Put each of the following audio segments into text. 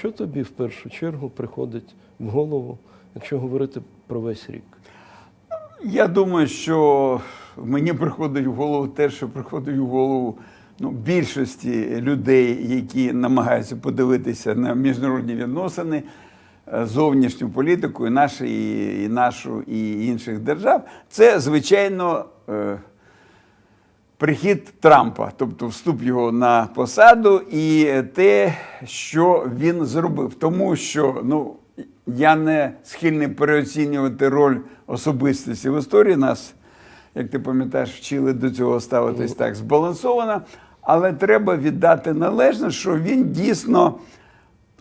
Що тобі в першу чергу приходить в голову, якщо говорити про весь рік? Я думаю, що мені приходить в голову те, що приходить в голову ну, більшості людей, які намагаються подивитися на міжнародні відносини, е, зовнішню політику і нашу, і, нашу, і інших держав. Це, звичайно, е, прихід Трампа, тобто вступ його на посаду, і те, що він зробив. Тому що ну, я не схильний переоцінювати роль особистості в історії. Нас, як ти пам'ятаєш, вчили до цього ставитись так збалансовано. Але треба віддати належне, що він дійсно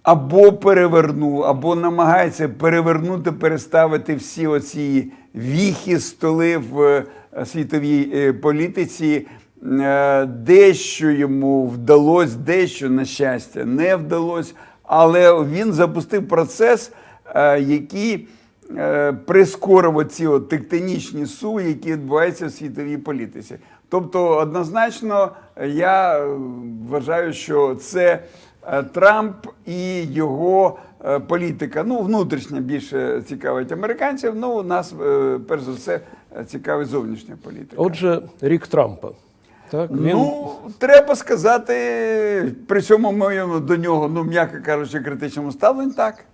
або перевернув, або намагається перевернути, переставити всі оці віхи, столи в е, світовій е, політиці. Е, Дещо йому вдалося, дещо, на щастя, не вдалося. Але він запустив процес, який прискорив от тектонічні суви, які відбуваються в світовій політиці. Тобто, однозначно, я вважаю, що це Трамп і його е, політика. Ну, внутрішня більше цікавить американців. Ну, у нас, е, перш за все, е, цікавить зовнішня політика. Отже, рік Трампа. Так, він Ну, треба сказати, при цьому моєму до нього, ну, м'яко кажучи, критичному ставленні, так.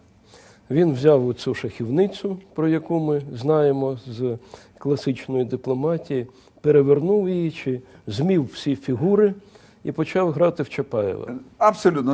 Він взяв цю шахівницю, про яку ми знаємо з класичної дипломатії, перевернув її чи змів всі фігури і почав грати в Чапаєва. Абсолютно.